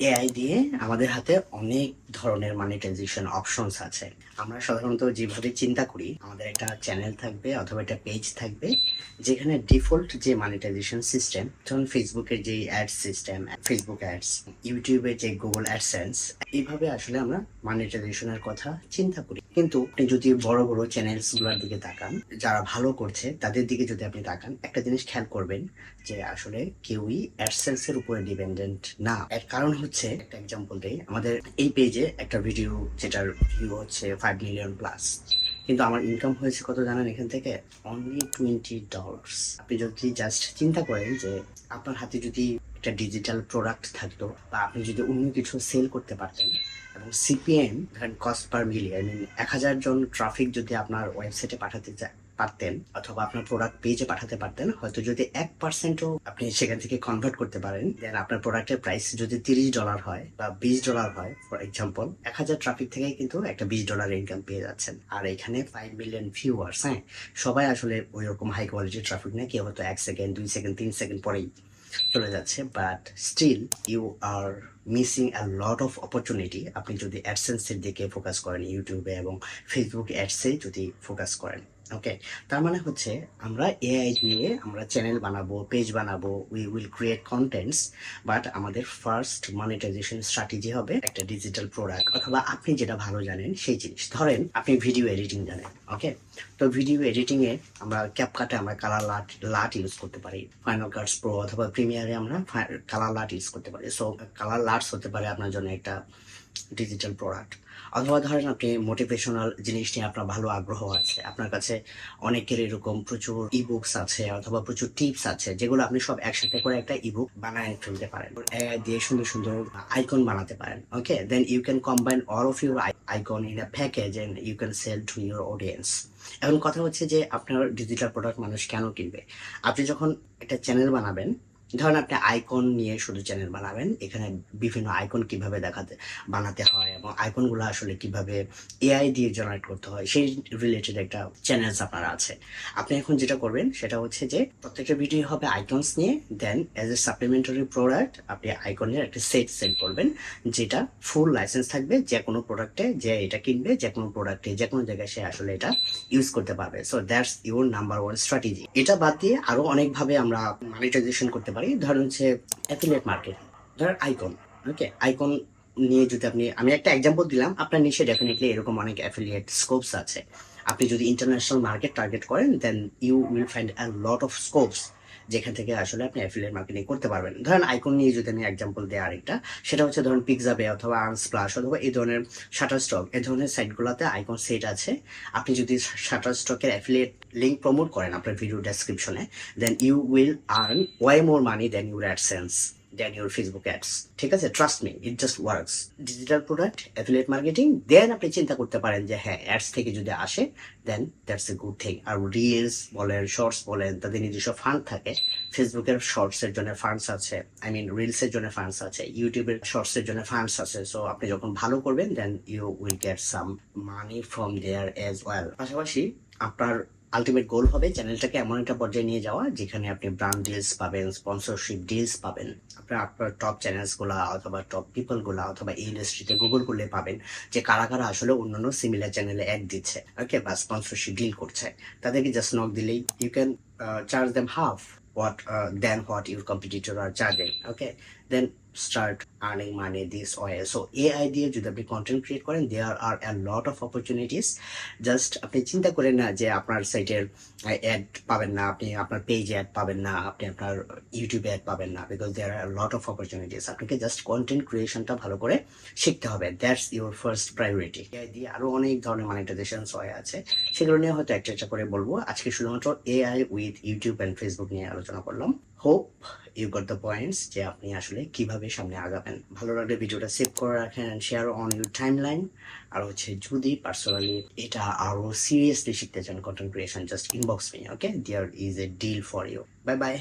AI দিয়ে আমাদের হাতে অনেক ধরনের মনিটাইজেশন অপশনস আছে। আমরা সাধারণত যেভাবে চিন্তা করি, আমাদের একটা চ্যানেল থাকবে অথবা একটা পেজ থাকবে, যেখানে ডিফল্ট যে মানিটাইজেশন সিস্টেম যেমন ফেসবুকের যে অ্যাড সিস্টেম ফেসবুক অ্যাডস ইউটিউবের যে গুগল অ্যাডসেন্স এইভাবে আসলে আমরা মানিটাইজেশনের কথা চিন্তা করি। কিন্তু আপনি যদি বড় বড় চ্যানেলসগুলোর দিকে তাকান, যারা ভালো করছে, তাদের দিকে যদি আপনি তাকান, একটা জিনিস খেয়াল করবেন যে আসলে কেউই অ্যাডসেন্স এর উপরে ডিপেন্ডেন্ট না। এর কারণ হচ্ছে, একটা এক্সাম্পল দেই, আমাদের এই পেজে একটা ভিডিও যেটার ভিউ হচ্ছে ফাইভ মিলিয়ন প্লাস কিন্তু আমার ইনকাম হয়েছে কত জানেন? এখান থেকে অনলি টোয়েন্টি ডলার্স আপনি যদি জাস্ট চিন্তা করেন যে আপনার হাতে যদি একটা ডিজিটাল প্রোডাক্ট থাকতো বা আপনি যদি অন্য কিছু সেল করতে পারতেন এবং সিপিএম ধরেন কস্ট পার মিলিয়ন এক হাজার জন ট্রাফিক যদি আপনার ওয়েবসাইটে পাঠাতে চায় পারতেন অথবা আপনার প্রোডাক্ট পেজে পাঠাতে পারতেন, হয়তো যদি এক পার্সেন্টও আপনি সেখান থেকে কনভার্ট করতে পারেন দেন আপনার প্রোডাক্টের প্রাইস যদি তিরিশ ডলার হয় বা বিশ ডলার হয় ফর এক্সাম্পল এক হাজার ট্রাফিক থেকে কিন্তু একটা বিশ ডলার ইনকাম পেয়ে যাচ্ছেন। আর এখানে ফাইভ মিলিয়ন ভিউয়ার্স হ্যাঁ সবাই আসলে ওই রকম হাই কোয়ালিটির ট্রাফিক নেই কেউ হয়তো এক সেকেন্ড দুই সেকেন্ড তিন সেকেন্ড পরেই চলে যাচ্ছে। But still you are missing a lot of opportunity আপনি যদি অ্যাডসেন্সের দিকে ফোকাস করেন ইউটিউবে এবং ফেসবুক অ্যাডসে যদি ফোকাস করেন। ওকে তার মানে হচ্ছে আমরা এআই দিয়ে আমরা চ্যানেল বানাবো পেজ বানাবো we will create contents but আমাদের ফার্স্ট মনিটাইজেশন স্ট্র্যাটেজি হবে একটা ডিজিটাল প্রোডাক্ট অথবা আপনি যেটা ভালো জানেন সেই জিনিস। ধরেন আপনি ভিডিও এডিটিং জানেন ওকে তো ভিডিও এডিটিং এ আমরা ক্যাপকাটে আমরা কালার লাট লাট ইউজ করতে পারি। ফাইনাল কাটস প্রো অথবা প্রিমিয়ারে আমরা কালার লাট ইউজ করতে পারি। সো কালার লাটস হতে পারে আপনার জন্য একটা ডিজিটাল প্রোডাক্ট অথবা ধরেন আপনি মোটিভেশনাল জিনিস নিয়ে আপনার ভালো আগ্রহ আছে, আপনার কাছে অনেকের এরকম প্রচুর ইবুকস আছে অথবা প্রচুর টিপস আছে, যেগুলো আপনি সব একসাথে করে একটা ইবুক বানায় ফেলতে পারেন। দিয়ে সুন্দর সুন্দর আইকন বানাতে পারেন okay then you can combine all of your icon in a package and you can sell to your audience এখন কথা হচ্ছে যে আপনার ডিজিটাল প্রোডাক্ট মানুষ কেন কিনবে? আপনি যখন একটা চ্যানেল বানাবেন ধরেন আপনি আইকন নিয়ে শুধু চ্যানেল বানাবেন। এখানে বিভিন্ন আইকন কীভাবে দেখাতে, বানাতে হয় এবং আইকনগুলো আসলে কীভাবে এআই দিয়ে জেনারেট করতে হয়, সেই রিলেটেড একটা চ্যানেলস আপনার আছে। আপনি এখন যেটা করবেন, সেটা হচ্ছে যে প্রত্যেকটা ভিডিও হবে আইকনস নিয়ে then as a supplementary product আপনি আইকনের একটা সেট সেল করবেন, যেটা ফুল লাইসেন্স থাকবে, যে কোনো প্রোডাক্টে যে এটা কিনবে, যে কোনো প্রোডাক্টে যে কোনো জায়গায় সে আসলে এটা ইউজ করতে পারবে। So that's your number one strategy এটা বাদ দিয়ে আরও অনেকভাবে আমরা মনিটাইজেশন করতে পারি। ধরুন হচ্ছে অ্যাফিলিয়েট মার্কেট ধরেন আইকন ওকে আইকন নিয়ে যদি আপনি, আমি একটা এক্সাম্পল দিলাম, আপনার নিচে ডেফিনেটলি এরকম অনেক অ্যাফিলিয়েট স্কোপস আছে। আপনি যদি ইন্টারন্যাশনাল মার্কেট টার্গেট করেন then you will find a lot of scopes যেখান থেকে আসলে আপনি অ্যাফিলিয়েট মার্কেটিং করতে পারবেন। ধরেন আইকন নিয়ে যদি আমি এক্সাম্পল দেয় আরেকটা, সেটা হচ্ছে ধরুন পিকজাবে অথবা আর্নস প্লাস অথবা এই ধরনের শাটার স্টক এই ধরনের সাইটগুলোতে আইকন সেট আছে। আপনি যদি শাটার স্টকের অ্যাফিলিয়েট লিঙ্ক প্রমোট করেন আপনার ভিডিও ডেসক্রিপশনে then you will earn way more money then your AdSense then your Facebook ads ঠিক আছে? Trust me it just works digital product affiliate marketing then আপনি চিন্তা করতে পারেন যে হ্যাঁ অ্যাডস থেকে যদি আসে then that's a good thing R reels বলেন শর্টস বলেন, তাদের নিজস্ব ফান্ড থাকে। ফেসবুকের শর্টস এর জন্য ফান্ডস আছে। আই মিন রিলস এর জন্য ফান্ডস আছে। ইউটিউবের শর্টস এর জন্য ফান্ডস আছে। সো আপনি যখন ভালো করবেন then you will get some money from there as well পাশাপাশি আপনার আলটিমেট গোল হবে চ্যানেলটাকে এমন একটা পর্যায়ে নিয়ে যাওয়া যেখানে আপনি ব্র্যান্ড ডিলস পাবেন স্পন্সরশিপ ডিলস পাবেন। আপনার আপনার টপ চ্যানেলসগুলা অথবা টপ পিপলগুলা অথবা এই ইন্ডাস্ট্রিতে গুগল করলে পাবেন যে কারা কারা আসলে অন্যান্য সিমিলার চ্যানেলে অ্যাড দিচ্ছে ওকে বা স্পন্সরশিপ ডিল করছে। তাদেরকে জাস্ট নক দিলেই you can charge them half what uh, than what your competitor are charging okay? Then start earning money this way. So AI দিয়ে যদি আপনি কন্টেন্ট ক্রিয়েট করেন there are a lot of opportunities. Just আপনি চিন্তা করেন না যে আপনার সাইটের অ্যাড পাবেন না, আপনি আপনার পেজ অ্যাড পাবেন না, আপনি আপনার ইউটিউবে অ্যাড পাবেন না because there are lot of opportunities আপনাকে জাস্ট কন্টেন্ট ক্রিয়েশনটা ভালো করে শিখতে হবে। That's your first priority AI দিয়ে আরও অনেক ধরনের মনিটাইজেশন হয় আছে। সেগুলো নিয়ে হয়তো একটা একটা করে বলব। আজকে শুধুমাত্র AI with YouTube and Facebook নিয়ে আলোচনা করলাম। Hope you got the points যে আপনি আসলে কীভাবে সামনে আগাবেন। ভালো লাগলে ভিডিওটা সেভ করে রাখেন share on your timeline আর হচ্ছে যদি পার্সোনালি এটা আরও সিরিয়াসলি শিখতে চান content creation just inbox me okay there is a deal for you bye bye